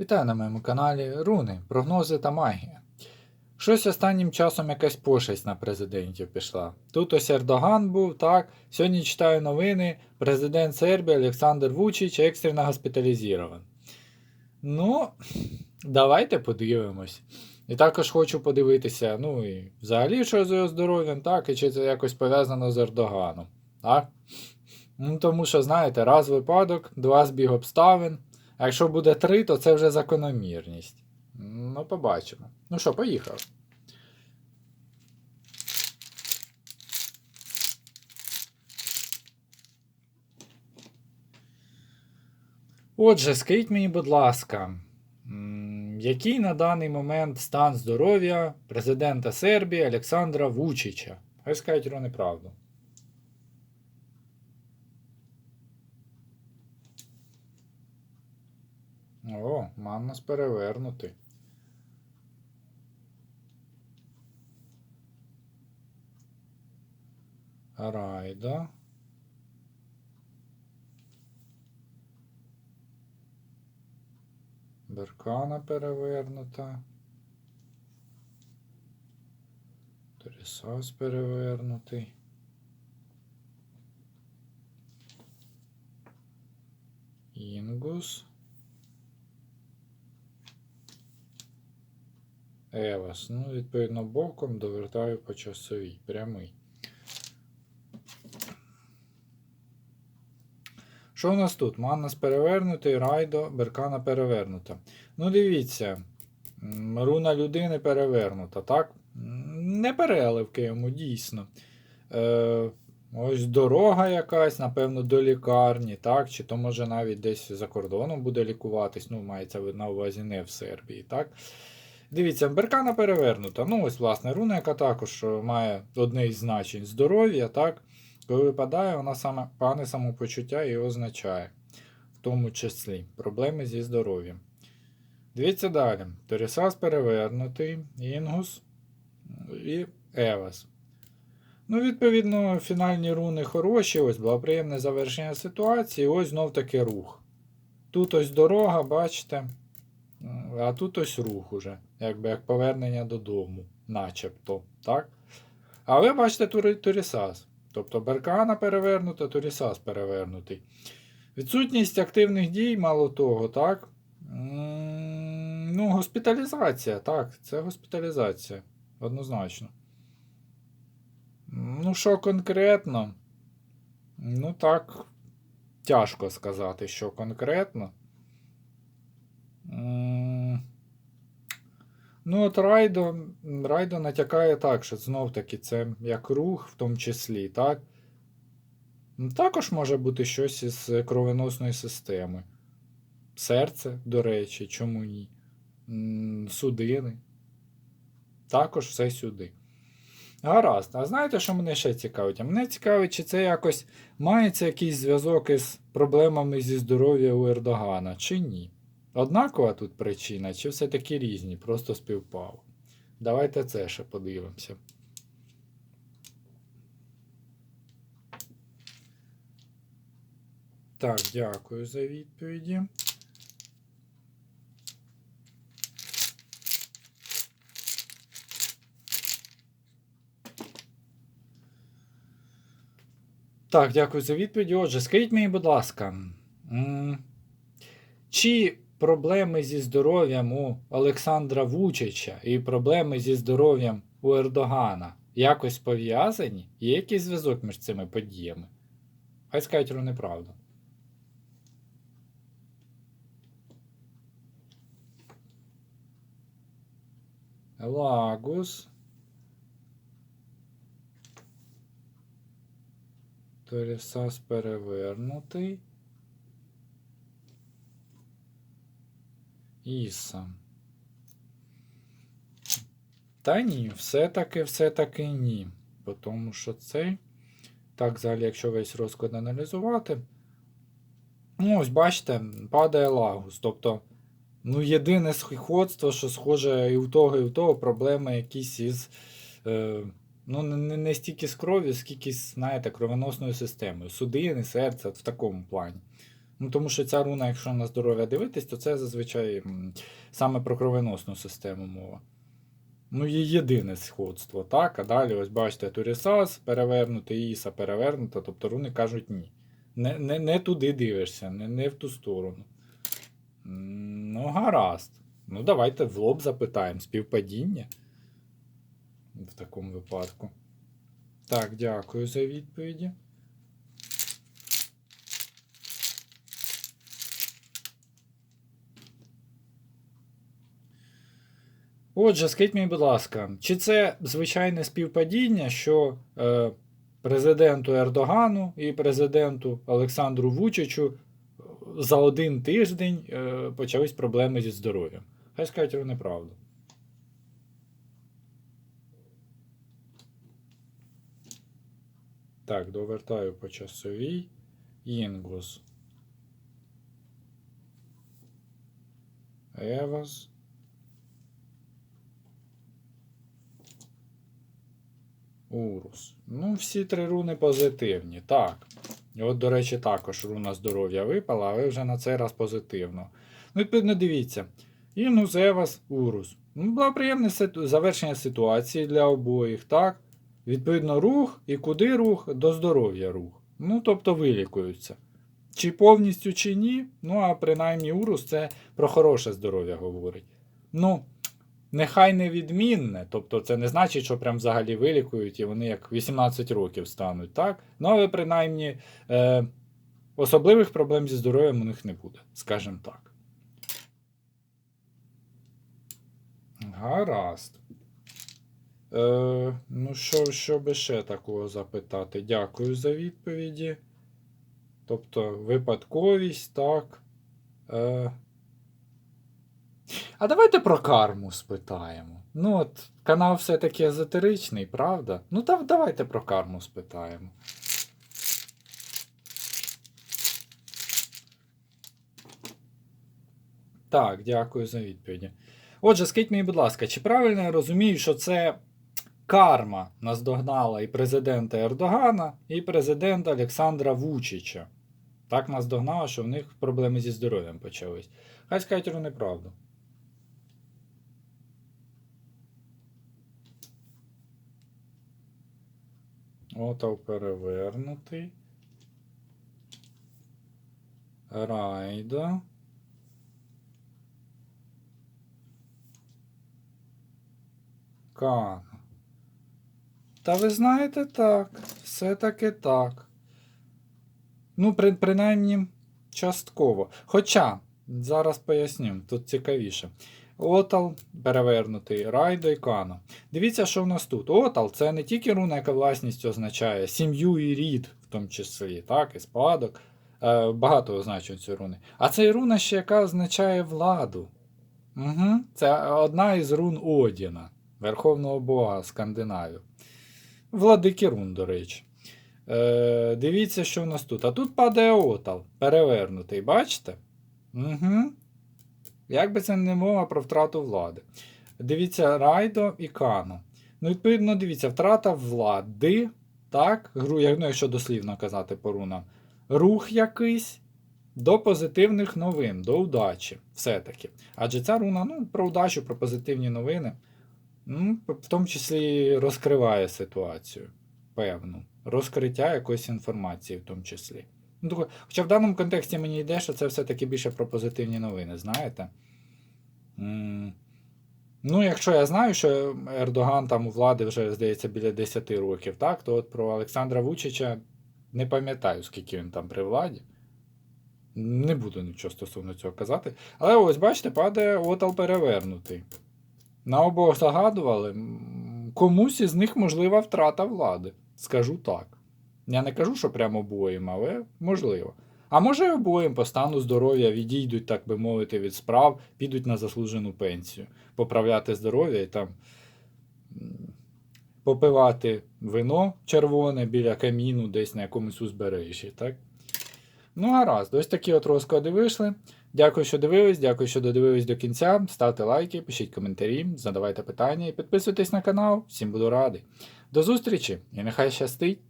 Вітаю на моєму каналі Руни, прогнози та магія. Щось останнім часом якась пошесть на президентів пішла. Тут ось Ердоган був, так. Сьогодні читаю новини. Президент Сербії Олександр Вучич екстрено госпіталізований. Ну, давайте подивимось. І також хочу подивитися, ну і взагалі, що з його здоров'ям, так, і чи це якось пов'язано з Ердоганом. Так? Ну, тому що, знаєте, раз випадок, два збіг обставин. А якщо буде три, то це вже закономірність. Ну, побачимо. Ну що, поїхав. Отже, скажіть мені, будь ласка, який на даний момент стан здоров'я президента Сербії Олександра Вучича? Хай скажуть Рони правду. О, Маннас перевернутий. Райда. Беркана перевернута. Торісас перевернутий. Інгус. Евас. Ну, відповідно, боком довертаю по часовій. Прямий. Що у нас тут? Маннас перевернутий, Райдо, Беркана перевернута. Ну, дивіться. Руна людини перевернута, так? Не переливки йому, дійсно. Е, ось дорога якась, напевно, до лікарні, так? Чи то може навіть десь за кордоном буде лікуватись. Ну, мається на увазі не в Сербії, так? Дивіться, беркана перевернута. Ну, ось, власне, руна, яка також е, має одне із значень здоров'я, так? Коли випадає, вона саме пане самопочуття і означає, в тому числі проблеми зі здоров'ям. Дивіться далі. Торісас перевернутий, Інгус і Евас. Ну, відповідно, фінальні руни хороші, ось благоприємне завершення ситуації, ось знов таки рух. Тут ось дорога, бачите. А тут ось рух уже, якби як повернення додому, начебто. так? А ви бачите Турісас. Тобто Беркана перевернута, Турісас перевернутий. Відсутність активних дій, мало того, так? Ну, госпіталізація, так, це госпіталізація. Однозначно. Ну, що конкретно? Ну, так, тяжко сказати, що конкретно. Ну, от Райдо, Райдо натякає так, що знов таки це як рух, в тому числі, так? Ну, Також може бути щось із кровоносної системи. Серце, до речі, чому ні? Судини. Також все сюди. Гаразд. А знаєте, що мене ще цікавить? А мене цікавить, чи це якось мається якийсь зв'язок із проблемами зі здоров'я у Ердогана, чи ні? Однакова тут причина, чи все-таки різні, просто співпало. Давайте це ще подивимося. Так, дякую за відповіді. Так, дякую за відповіді. Отже, скажіть мені, будь ласка, чи проблеми зі здоров'ям у Олександра Вучича і проблеми зі здоров'ям у Ердогана якось пов'язані? Є якийсь зв'язок між цими подіями? Хай скажуть про неправду. Лагус. Торісас перевернутий. Іса. Та ні, все-таки, все-таки ні. Тому що цей. Так, взагалі, якщо весь розклад аналізувати. Ну, ось бачите, падає лагус. Тобто, ну, єдине сходство, що схоже і в того, і в того проблеми якісь із. Е, ну, не, не- стільки з кров'ю, скільки знаєте, кровоносною системою. Судини, серце, в такому плані. Ну, тому що ця руна, якщо на здоров'я дивитись, то це зазвичай саме про кровеносну систему мова. Ну, є єдине сходство, так? А далі, ось бачите, Турісас перевернутий, Іса перевернута, тобто руни кажуть ні. Не, не, не туди дивишся, не, не в ту сторону. Ну, гаразд. Ну, давайте в лоб запитаємо. Співпадіння в такому випадку. Так, дякую за відповіді. Отже, скажіть мені, будь ласка, чи це звичайне співпадіння, що е, президенту Ердогану і президенту Олександру Вучичу е, за один тиждень е, почались проблеми зі здоров'ям? Хай скажуть вони правду. Так, довертаю по часовій. Інгус. Евас. Урус. Ну, всі три руни позитивні. Так. От, до речі, також руна здоров'я випала, але вже на цей раз позитивно. Ну, відповідно, дивіться. Інгус, Евас, Урус. Ну, благоприємне ситу- завершення ситуації для обоїх, так? Відповідно, рух і куди рух? До здоров'я рух. Ну, тобто вилікуються. Чи повністю, чи ні. Ну, а принаймні Урус це про хороше здоров'я говорить. Ну, нехай не відмінне, тобто це не значить, що прям взагалі вилікують і вони як 18 років стануть, так? Ну, але принаймні е, особливих проблем зі здоров'ям у них не буде, скажімо так. Гаразд. Е, ну, що, що би ще такого запитати? Дякую за відповіді. Тобто, випадковість, так. Е, а давайте про карму спитаємо. Ну, от, канал все-таки езотеричний, правда? Ну, та, давайте про карму спитаємо. Так, дякую за відповіді. Отже, скажіть мені, будь ласка, чи правильно я розумію, що це карма наздогнала і президента Ердогана, і президента Олександра Вучича? Так наздогнала, що в них проблеми зі здоров'ям почались. Хай скажуть вони Отав перевернутий. Райда. Кана. Та ви знаєте так, все-таки так. Ну, при, принаймні, частково. Хоча, зараз поясню, тут цікавіше. Отал перевернутий, Райдо і Кано. Дивіться, що в нас тут. Отал це не тільки руна, яка власністю означає сім'ю і рід, в тому числі, так, і спадок. Е, багато означень цієї руни. А це і руна ще, яка означає владу. Угу. Це одна із рун Одіна, Верховного Бога Скандинавів. Владики рун, до речі. Е, дивіться, що в нас тут. А тут падає отал, перевернутий, бачите? Угу. Як би це не мова про втрату влади. Дивіться, Райдо і Кано. Ну, відповідно, дивіться, втрата влади, так, гру, ну, якщо дослівно казати по рунам, рух якийсь до позитивних новин, до удачі. Все-таки. Адже ця руна ну, про удачу, про позитивні новини, ну, в тому числі розкриває ситуацію. Певну. Розкриття якоїсь інформації в тому числі. Ну, Хоча в даному контексті мені йде, що це все-таки більше про позитивні новини, знаєте? Ну, якщо я знаю, що Ердоган там у влади вже, здається, біля 10 років, так, то от про Олександра Вучича не пам'ятаю, скільки він там при владі. Не буду нічого стосовно цього казати. Але ось, бачите, падає отал перевернутий. На обох загадували, комусь із них можлива втрата влади. Скажу так. Я не кажу, що прямо обоїм, але можливо. А може обоїм по стану здоров'я відійдуть, так би мовити, від справ, підуть на заслужену пенсію, поправляти здоров'я і там попивати вино червоне біля каміну десь на якомусь узбережжі, так? Ну, гаразд, ось такі от розклади вийшли. Дякую, що дивились, дякую, що додивились до кінця. Ставте лайки, пишіть коментарі, задавайте питання і підписуйтесь на канал. Всім буду радий. До зустрічі і нехай щастить!